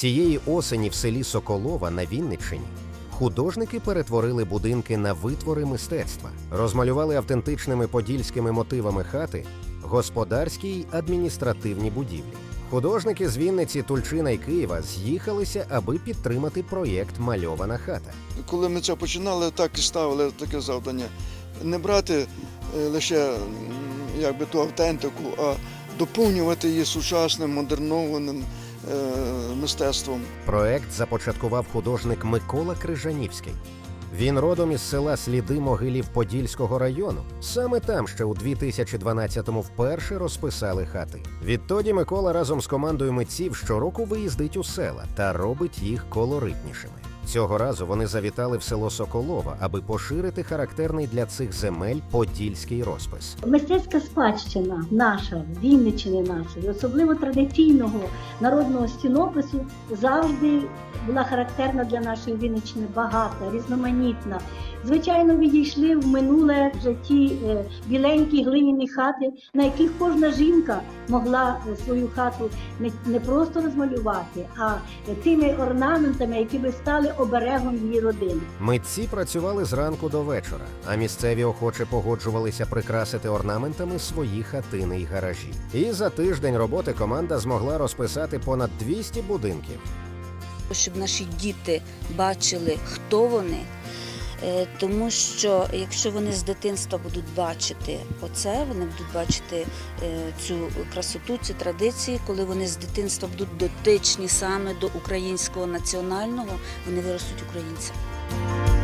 Цієї осені в селі Соколова на Вінниччині художники перетворили будинки на витвори мистецтва, розмалювали автентичними подільськими мотивами хати, господарські й адміністративні будівлі. Художники з Вінниці, Тульчина й Києва з'їхалися, аби підтримати проєкт Мальована хата. Коли ми це починали, так і ставили таке завдання. Не брати е, лише якби ту автентику, а доповнювати її сучасним, модернованим мистецтвом. Проект започаткував художник Микола Крижанівський. Він родом із села Сліди Могилів Подільського району. Саме там ще у 2012-му вперше розписали хати. Відтоді Микола разом з командою митців щороку виїздить у села та робить їх колоритнішими. Цього разу вони завітали в село Соколова, аби поширити характерний для цих земель подільський розпис. Мистецька спадщина наша, Вінниччини нашої, особливо традиційного народного стінопису, завжди була характерна для нашої Вінниччини, багата, різноманітна. Звичайно, відійшли в минуле вже ті е, біленькі глиняні хати, на яких кожна жінка могла е, свою хату не, просто розмалювати, а е, тими орнаментами, які би стали оберегом її родини. Митці працювали зранку до вечора, а місцеві охоче погоджувалися прикрасити орнаментами свої хатини й гаражі. І за тиждень роботи команда змогла розписати понад 200 будинків. Щоб наші діти бачили, хто вони. Е, Тому що якщо вони з дитинства будуть бачити оце, вони будуть бачити е, цю красоту, ці традиції, коли вони з дитинства будуть дотичні саме до українського національного, вони виростуть українцями.